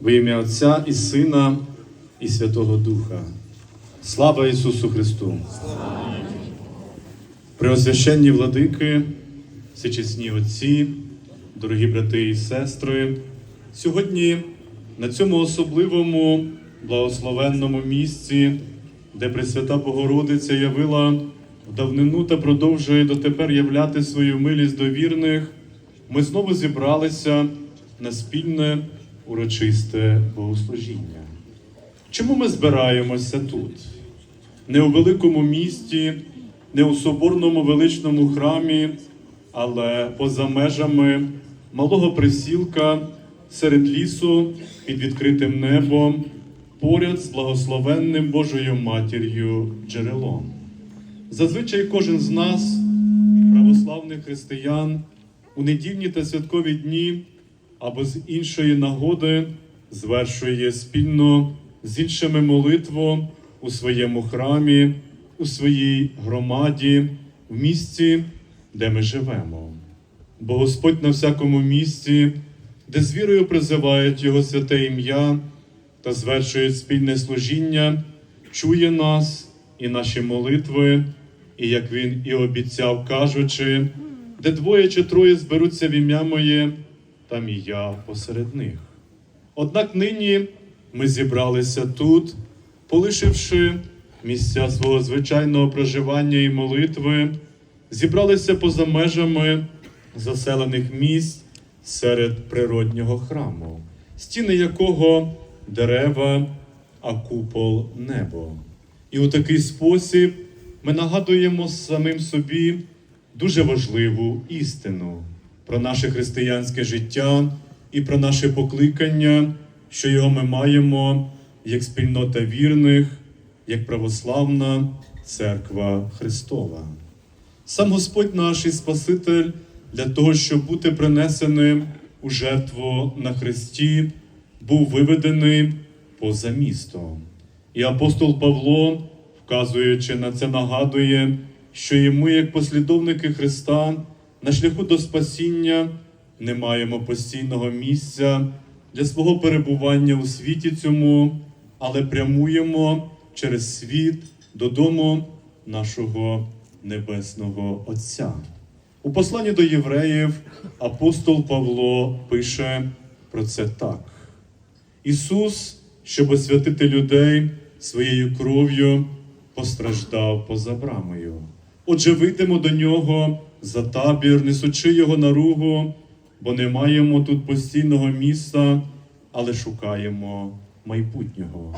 Во ім'я Отця і Сина, і Святого Духа. Слава Ісусу Христу! Преосвященні владики, всечесні отці, дорогі брати і сестри, сьогодні на цьому особливому благословенному місці, де Пресвята Богородиця явила в давнину та продовжує дотепер являти свою милість до вірних, ми знову зібралися на спільне урочисте богослужіння. Чому ми збираємося тут? Не у великому місті, не у соборному величному храмі, але поза межами малого присілка серед лісу під відкритим небом, поряд з благословенним Божою матір'ю джерелом. Зазвичай кожен з нас, православних християн, у недільні та святкові дні або з іншої нагоди звершує спільно з іншими молитву у своєму храмі, у своїй громаді, в місті, де ми живемо. Бо Господь на всякому місці, де з вірою призивають Його святе ім'я та звершують спільне служіння, чує нас і наші молитви, і як Він і обіцяв, кажучи, де двоє чи троє зберуться в ім'я моє, там і я посеред них. Однак нині ми зібралися тут, полишивши місця свого звичайного проживання і молитви, зібралися поза межами заселених місць серед природнього храму, стіни якого дерева, а купол небо. І у такий спосіб ми нагадуємо самим собі дуже важливу істину про наше християнське життя і про наше покликання, що його ми маємо як спільнота вірних, як православна церква Христова. Сам Господь наш і Спаситель для того, щоб бути принесеним у жертву на Христі, був виведений поза місто. І апостол Павло, вказуючи на це, нагадує, що і ми, як послідовники Христа, на шляху до спасіння не маємо постійного місця для свого перебування у світі цьому, але прямуємо через світ додому нашого Небесного Отця. У посланні до євреїв апостол Павло пише про це так. Ісус, щоб освятити людей своєю кров'ю, постраждав поза брамою. Отже, вийдемо до нього за табір, несучи його наругу, бо не маємо тут постійного місця, але шукаємо майбутнього.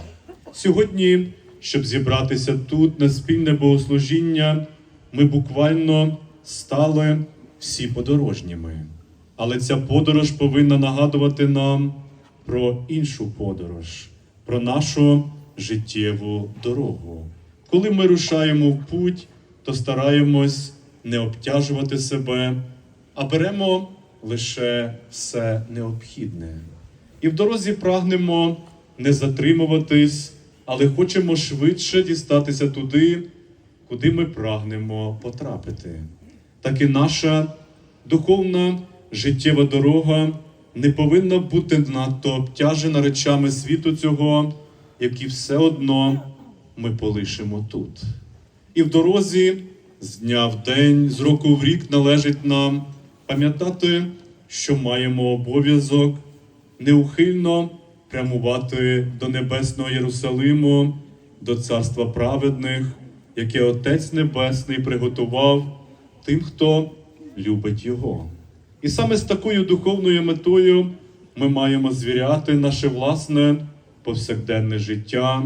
Сьогодні, щоб зібратися тут на спільне богослужіння, ми буквально стали всі подорожніми. Але ця подорож повинна нагадувати нам про іншу подорож, про нашу життєву дорогу. Коли ми рушаємо в путь, то стараємось не обтяжувати себе, а беремо лише все необхідне. І в дорозі прагнемо не затримуватись, але хочемо швидше дістатися туди, куди ми прагнемо потрапити. Так і наша духовна життєва дорога не повинна бути надто обтяжена речами світу цього, які все одно ми полишимо тут. І в дорозі з дня в день, з року в рік належить нам пам'ятати, що маємо обов'язок неухильно прямувати до небесного Єрусалиму, до царства праведних, яке Отець Небесний приготував тим, хто любить Його. І саме з такою духовною метою ми маємо звіряти наше власне повсякденне життя,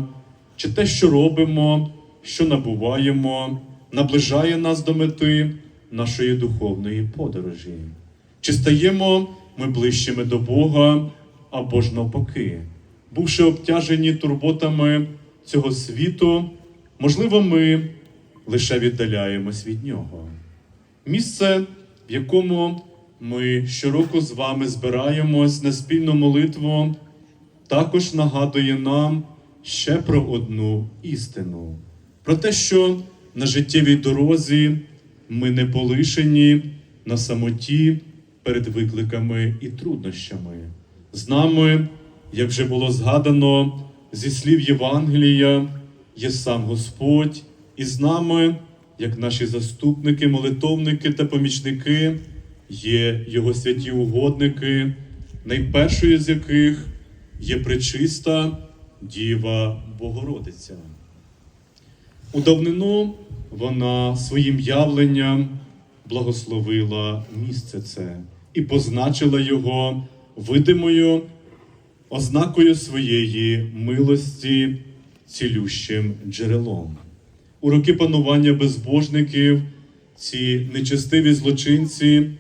чи те, що робимо, що набуваємо, наближає нас до мети нашої духовної подорожі. Чи стаємо ми ближчими до Бога або ж навпаки, бувши обтяжені турботами цього світу, можливо, ми лише віддаляємось від нього. Місце, в якому ми щороку з вами збираємось на спільну молитву, також нагадує нам ще про одну істину: про те, що на життєвій дорозі ми не полишені на самоті перед викликами і труднощами. З нами як вже було згадано зі слів Євангелія, є сам Господь і з нами, як наші заступники, молитовники та помічники, є Його святі угодники, найпершою з яких є пречиста Діва Богородиця. У давнину вона своїм явленням благословила місце це і позначила його видимою ознакою своєї милості цілющим джерелом. У роки панування безбожників ці нечестиві злочинці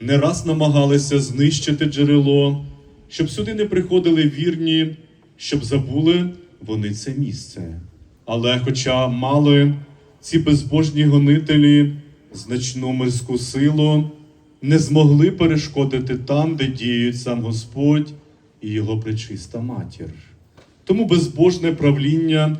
не раз намагалися знищити джерело, щоб сюди не приходили вірні, щоб забули вони це місце. Але хоча мали ці безбожні гонителі значну мирську силу, не змогли перешкодити там, де діють сам Господь і його пречиста матір. Тому безбожне правління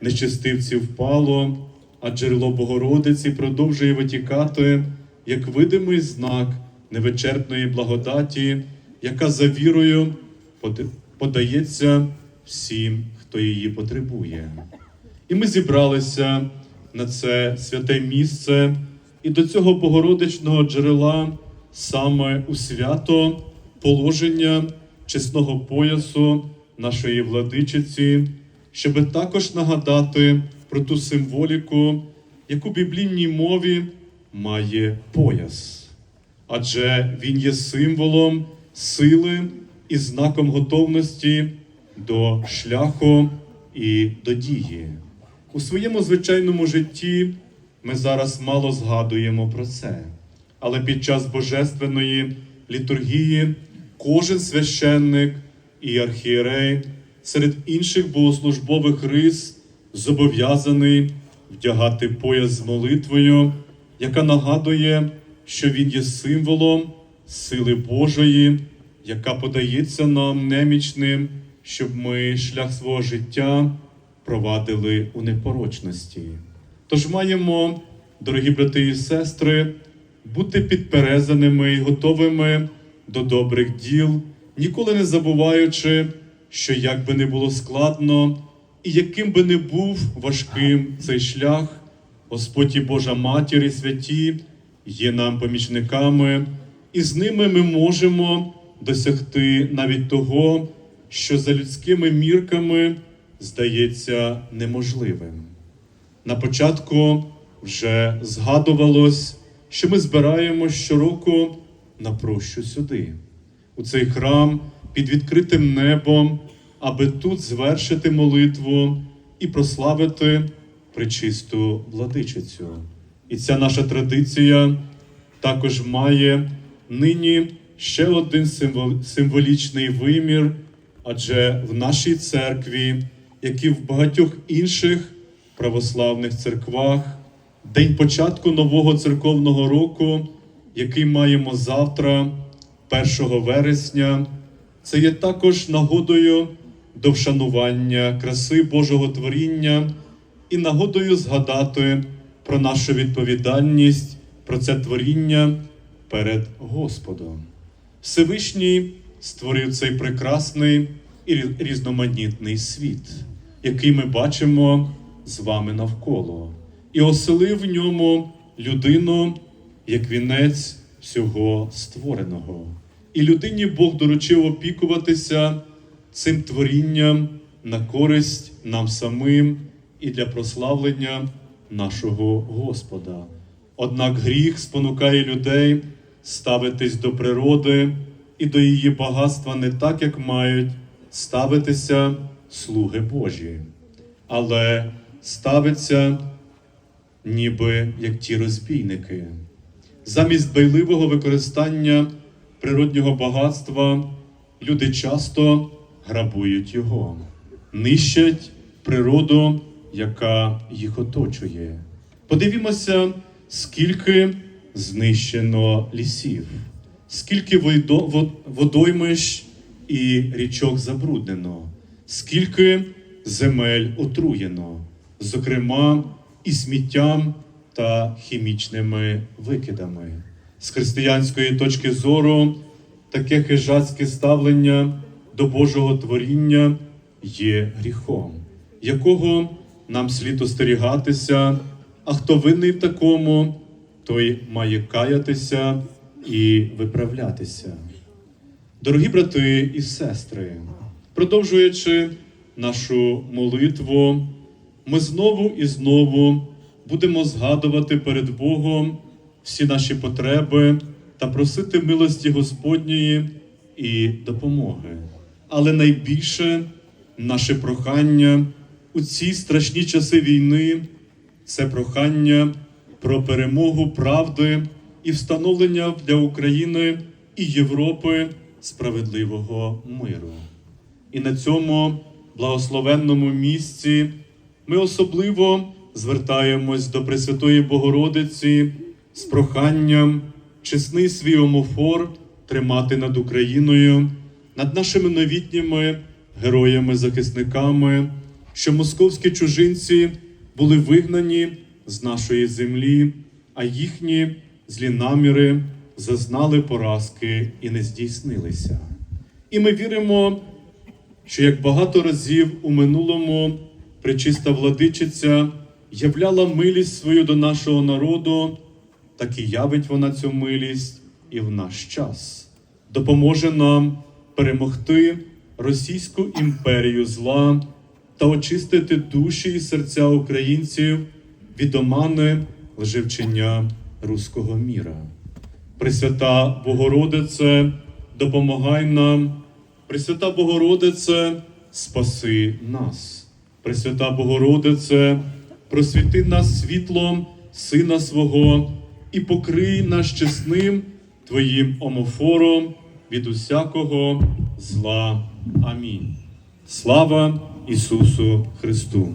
нечестивців впало, а джерело Богородиці продовжує витікати як видимий знак невичерпної благодаті, яка за вірою подається всім, хто її потребує. І ми зібралися на це святе місце і до цього богородичного джерела саме у свято положення чесного поясу нашої владичиці, щоб також нагадати про ту символіку, яку біблійній мові має пояс. Адже він є символом сили і знаком готовності до шляху і до дії. У своєму звичайному житті ми зараз мало згадуємо про це. Але під час божественної літургії кожен священник і архієрей серед інших богослужбових рис зобов'язаний вдягати пояс з молитвою, яка нагадує, що він є символом сили Божої, яка подається нам немічним, щоб ми шлях свого життя провадили у непорочності. Тож маємо, дорогі брати і сестри, бути підперезаними і готовими до добрих діл, ніколи не забуваючи, що як би не було складно, і яким би не був важким цей шлях, Господь і Божа Матір і святі є нам помічниками, і з ними ми можемо досягти навіть того, що за людськими мірками здається неможливим. На початку вже згадувалось, що ми збираємо щороку на прощу сюди, у цей храм під відкритим небом, аби тут звершити молитву і прославити пречисту владичицю. І ця наша традиція також має нині ще один символ- символічний вимір, адже в нашій церкві, як і в багатьох інших православних церквах, день початку нового церковного року, який маємо завтра, 1 вересня, це є також нагодою до вшанування краси Божого творіння і нагодою згадати про нашу відповідальність, про це творіння перед Господом. Всевишній створив цей прекрасний і різноманітний світ, який ми бачимо з вами навколо, і оселив в ньому людину як вінець всього створеного. І людині Бог доручив опікуватися цим творінням на користь нам самим і для прославлення нашого Господа. Однак гріх спонукає людей ставитись до природи і до її багатства не так, як мають ставитися слуги Божі, але ставиться ніби як ті розбійники. Замість дбайливого використання природнього багатства люди часто грабують його, нищать природу, яка їх оточує. Подивімося, скільки знищено лісів, скільки водоймищ і річок забруднено, скільки земель отруєно, зокрема і сміттям та хімічними викидами. З християнської точки зору таке хижацьке ставлення до Божого творіння є гріхом, якого нам слід остерігатися, а хто винний в такому, той має каятися і виправлятися. Дорогі брати і сестри, продовжуючи нашу молитву, ми знову і знову будемо згадувати перед Богом всі наші потреби та просити милості Господньої і допомоги. Але найбільше наше прохання у ці страшні часи війни це прохання про перемогу правди і встановлення для України і Європи справедливого миру. І на цьому благословенному місці ми особливо звертаємось до Пресвятої Богородиці з проханням чесний свій омофор тримати над Україною, над нашими новітніми героями-захисниками, що московські чужинці були вигнані з нашої землі, а їхні злі наміри зазнали поразки і не здійснилися. І ми віримо, що як багато разів у минулому пречиста владичиця являла милість свою до нашого народу, так і явить вона цю милість і в наш час. Допоможе нам перемогти Російську імперію зла та очистити душі і серця українців від омани лжевчення руського міра. Пресвята Богородице, допомагай нам. Пресвята Богородице, спаси нас. Пресвята Богородице, просвіти нас світлом Сина свого і покрий нас чесним Твоїм омофором від усякого зла. Амінь. Слава Ісусу Христу!